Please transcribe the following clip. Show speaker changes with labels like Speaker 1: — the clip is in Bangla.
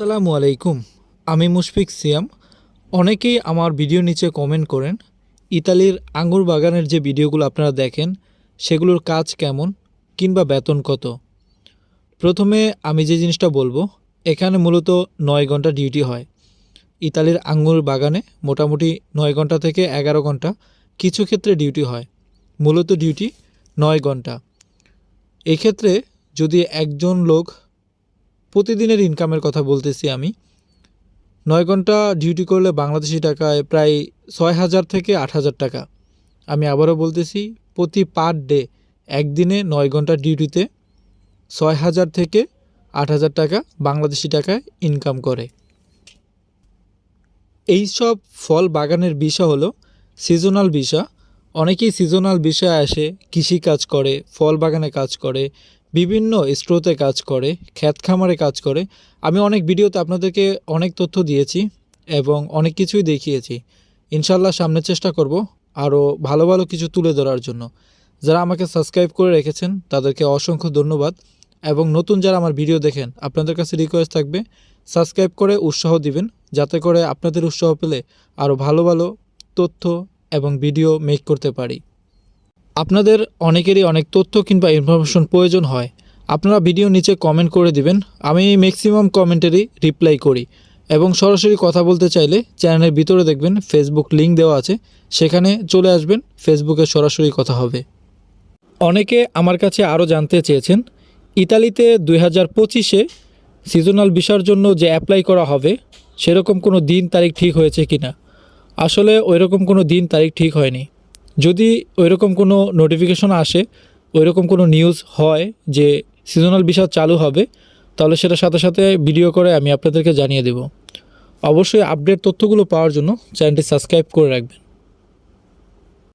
Speaker 1: আসসালামু আলাইকুম, আমি মুশফিক সিয়াম। অনেকেই আমার ভিডিও নিচে কমেন্ট করেন, ইতালির আঙ্গুর বাগানের যে ভিডিওগুলো আপনারা দেখেন, সেগুলোর কাজ কেমন কিংবা বেতন কত? প্রথমে আমি যে জিনিসটা বলব, এখানে মূলত নয় ঘণ্টা ডিউটি হয়। ইতালির আঙ্গুর বাগানে মোটামুটি নয় ঘণ্টা থেকে এগারো ঘণ্টা কিছু ক্ষেত্রে ডিউটি হয়। মূলত ডিউটি নয় ঘণ্টা। এক্ষেত্রে যদি একজন লোক প্রতিদিনের ইনকামের কথা বলতেছি আমি। নয় ঘণ্টা ডিউটি করলে বাংলাদেশি টাকায় প্রায় ছয় হাজার থেকে আট হাজার টাকা। আমি আবারও বলতেছি, প্রতি পার ডে একদিনে নয় ঘণ্টা ডিউটিতে ছয় হাজার থেকে আট হাজার টাকা বাংলাদেশি টাকায় ইনকাম করে। এই সব ফল বাগানের বিষয় হলো সিজনাল বিষয়। অনেকেই সিজনাল বিষয়ে আসে, কৃষি কাজ করে, ফল বাগানে কাজ করে, বিভিন্ন স্ট্রোতে কাজ করে খ্যাত খামারে কাজ করে। আমি অনেক ভিডিওতে আপনাদেরকে অনেক তথ্য দিয়েছি এবং অনেক কিছুই দেখিয়েছি। ইনশাল্লাহ সামনে চেষ্টা করব আরও ভালো ভালো কিছু তুলে ধরার জন্য। যারা আমাকে সাবস্ক্রাইব করে রেখেছেন, তাদেরকে অসংখ্য ধন্যবাদ এবং নতুন যারা আমার ভিডিও দেখেন, আপনাদের কাছে রিকোয়েস্ট থাকবে সাবস্ক্রাইব করে উৎসাহ দিবেন, যাতে করে আপনাদের উৎসাহ পেলে আরও ভালো ভালো তথ্য এবং ভিডিও মেক করতে পারি। আপনাদের অনেকেরই অনেক তথ্য কিংবা ইনফরমেশন প্রয়োজন হয়। আপনারা ভিডিও নিচে কমেন্ট করে দিবেন, আমি ম্যাক্সিমাম কমেন্টেরই রিপ্লাই করি। এবং সরাসরি কথা বলতে চাইলে চ্যানেলের ভিতরে দেখবেন ফেসবুক লিঙ্ক দেওয়া আছে, সেখানে চলে আসবেন ফেসবুকে সরাসরি কথা হবে। অনেকে আমার কাছে আরও জানতে চেয়েছেন, ইতালিতে দুই হাজার পঁচিশে সিজনাল ভিসার জন্য যে অ্যাপ্লাই করা হবে, সেরকম কোনো দিন তারিখ ঠিক হয়েছে কি না আসলে ওইরকম কোনো দিন তারিখ ঠিক হয়নি। যদি ওইরকম কোনো নোটিফিকেশন আসে, ওইরকম কোনো নিউজ হয় যে সিজনাল ভিসা চালু হবে, তাহলে সেটার সাথে সাথে ভিডিও করে আমি আপনাদেরকে জানিয়ে দেব। অবশ্যই আপডেট তথ্যগুলো পাওয়ার জন্য চ্যানেলটি সাবস্ক্রাইব করে রাখবেন।